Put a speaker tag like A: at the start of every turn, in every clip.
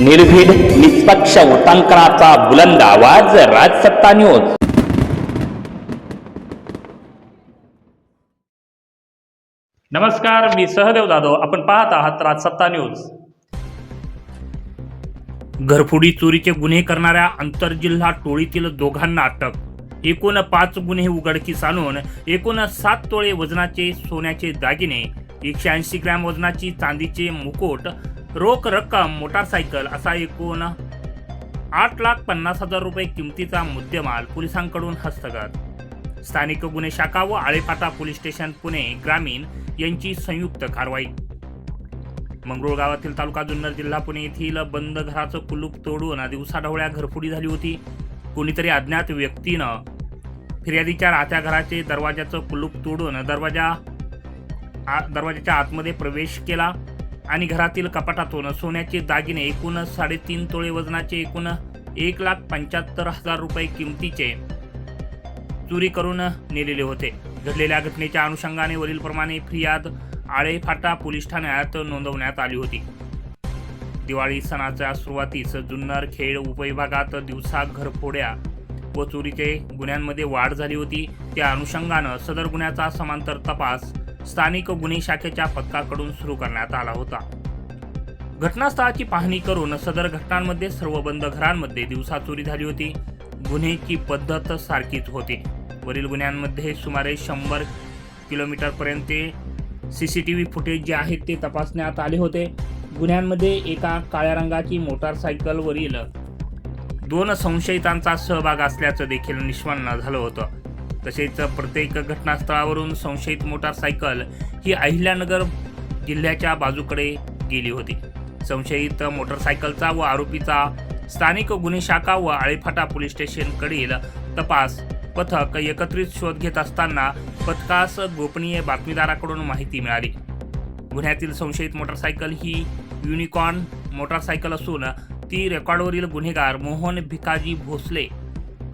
A: निर्भीड निष्पक्ष उटांकनाचा बुलंद आवाज राजसत्ता न्यूज.
B: नमस्कार मी सहदेव जाधव. आपण पाहत आहात राजसत्ता न्यूज. घरफोडी चोरीचे गुन्हे करणाऱ्या आंतरजिल्हा टोळीतील दोघांना अटक. एकूण पाच गुन्हे उघडकीस आणून एकूण सात तोळे वजनाचे सोन्याचे दागिने एकशे ऐंशी ग्रॅम वजनाची चांदीचे मुकुट रोख रक्कम मोटारसायकल असा एकूण आठ लाख पन्नास हजार रुपये किमतीचा मुद्देमाल पोलिसांकडून हस्तगत. स्थानिक गुन्हे शाखा व आळेफाटा पोलीस स्टेशन पुणे ग्रामीण यांची संयुक्त कारवाई. मंगरुळ गावातील तालुका जुन्नर जिल्हा पुणे येथील बंद घराचं कुलूप तोडून दिवसाढवळ्या घरफोडी झाली होती. कोणीतरी अज्ञात व्यक्तीनं फिर्यादीच्या राहत्या घराचे दरवाजाचं कुलूप तोडून दरवाजा आ- दरवाजाच्या आतमध्ये प्रवेश केला. आणि घरातील कपाटातून सोन्याचे दागिने एकूण साडेतीन तोळे वजनाचे एकूण एक लाख पंच्याहत्तर हजार रुपये किमतीचे चोरी करून नेलेले होते. घडलेल्या घटनेच्या अनुषंगाने वरीलप्रमाणे फियाद फिर्याद आळेफाटा पोलीस ठाण्यात नोंदवण्यात आली होती. दिवाळी सणाच्या सुरुवातीस जुन्नर खेड उपविभागात दिवसा घरफोड्या व चोरीचे गुन्ह्यांमध्ये वाढ झाली होती. त्या अनुषंगानं सदर गुन्ह्याचा समांतर तपास स्थानिक गुन्हे शाखेच्या पथकाकडून सुरू करण्यात आला होता. घटनास्थळाची पाहणी करून सदर घटनांमध्ये सर्व बंद घरांमध्ये दिवसा चोरी झाली होती. गुन्ह्याची पद्धत सारखीच होती. वरील गुन्ह्यांमध्ये सुमारे शंभर किलोमीटरपर्यंत C C T V footage जे आहेत ते तपासण्यात आले होते. गुन्ह्यांमध्ये एका काळ्या रंगाची मोटारसायकलवरील दोन संशयितांचा सहभाग असल्याचं देखील निष्पन्न झालं होतं. तसेच प्रत्येक घटनास्थळावरून संशयित मोटारसायकल ही अहिल्यानगर जिल्ह्याच्या बाजूकडे गेली होती. संशयित मोटारसायकलचा व आरोपीचा स्थानिक गुन्हे शाखा व आळेफाटा पोलीस स्टेशनकडील तपास पथक एकत्रित शोध घेत असताना पथकास गोपनीय बातमीदाराकडून माहिती मिळाली. गुन्ह्यातील संशयित मोटारसायकल ही युनिकॉर्न मोटारसायकल असून ती रेकॉर्डवरील गुन्हेगार मोहन भिकाजी भोसले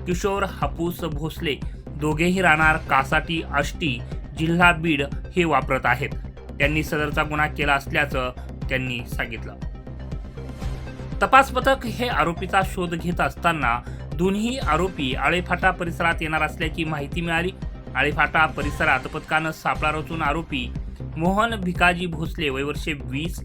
B: किशोर हापूस भोसले दोघेही राहणार कासाटी आष्टी जिल्हा बीड हे वापरत आहेत. त्यांनी सदरचा गुन्हा केला असल्याचं त्यांनी सांगितलं. तपास पथक हे आरोपीचा शोध घेत असताना दोन्ही आरोपी आळेफाटा परिसरात येणार असल्याची माहिती मिळाली. आळेफाटा परिसरात पथकानं सापळा रचून आरोपी मोहन भिकाजी भोसले वयवर्षे वीस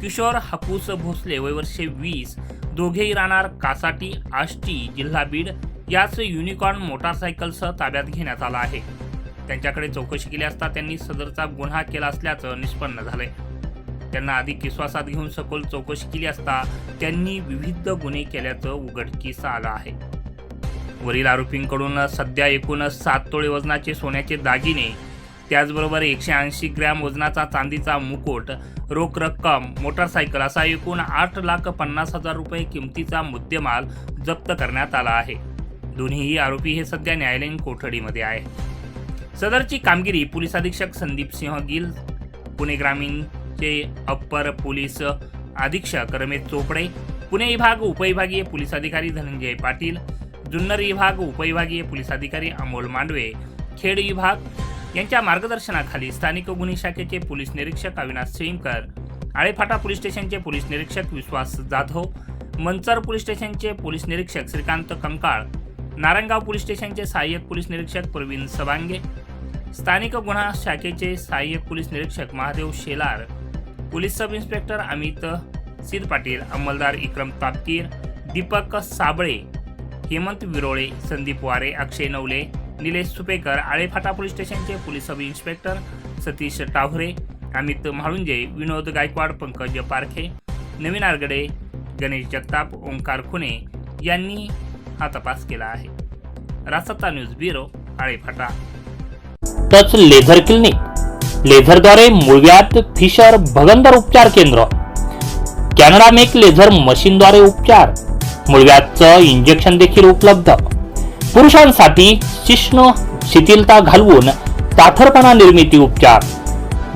B: किशोर हापूस भोसले वयवर्षे वीस दोघेही राहणार कासाटी आष्टी जिल्हा बीड याच युनिकॉर्न मोटारसायकलसह ताब्यात घेण्यात आला आहे. त्यांच्याकडे चौकशी केली असता त्यांनी सदरचा गुन्हा केला असल्याचं निष्पन्न झालंय. त्यांना अधिक विश्वासात घेऊन सखोल चौकशी केली असता त्यांनी विविध गुन्हे केल्याचं उघडकीस आलं आहे. वरील आरोपींकडून सध्या एकूण सात तोळे वजनाचे सोन्याचे दागिने त्याचबरोबर एकशे ऐंशी ग्रॅम वजनाचा चांदीचा मुकुट रोख रक्कम मोटारसायकल असा एकूण आठ लाख पन्नास हजार रुपये किमतीचा मुद्देमाल जप्त करण्यात आला आहे. दोन्हीही आरोपी हे सध्या न्यायालयीन कोठडीमध्ये आहे सदरची कामगिरी पोलीस अधीक्षक संदीप सिंह गिल पुणे ग्रामीणचे अप्पर पोलीस अधीक्षक रमेश चोपडे पुणे विभाग उपविभागीय पोलीस अधिकारी धनंजय पाटील जुन्नर विभाग उपविभागीय पोलीस अधिकारी अमोल मांडवे खेड विभाग यांच्या मार्गदर्शनाखाली स्थानिक गुन्हे शाखेचे पोलीस निरीक्षक अविनाश सिंगकर आळेफाटा पोलीस स्टेशनचे पोलीस निरीक्षक विश्वास जाधव मंचर पोलीस स्टेशनचे पोलीस निरीक्षक श्रीकांत कंकाळ नारायणगाव पोलीस स्टेशनचे सहाय्यक पोलीस निरीक्षक प्रवीण सबांगे स्थानिक गुन्हा शाखेचे सहाय्यक पोलीस निरीक्षक Mahadev Shelar police sub inspector Amit Sid Patil अंमलदार Ikram Tapkir Deepak Sable Hemant Virole Sandeep Ware Akshay Navale Nilesh Supekar Alephata police स्टेशनचे police sub inspector Satish Taware Amit Mhalunje Vinod Gaikwad Pankaj Parkhe Navin Argade Ganesh Jagtap Omkar Khune यांनी हा तपास केला आहे. रासत्ता news bureau Alephata.
A: Touch laser clinic. लेझरद्वारे मूळव्याध fissure भगंदर उपचार केंद्र. कॅनडा मेक लेझर मशीनद्वारे उपचार. मूळव्याधचं इंजेक्शन देखील उपलब्ध. पुरुषांसाठी शिष्ण शिथिलता घालवून ताठरपणा निर्मिती उपचार.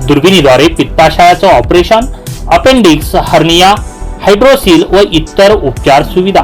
A: दुर्बिणीद्वारे पित्ताशयाचं ऑपरेशन अपेंडिक्स हर्निया हायड्रोसिल व इतर उपचार सुविधा.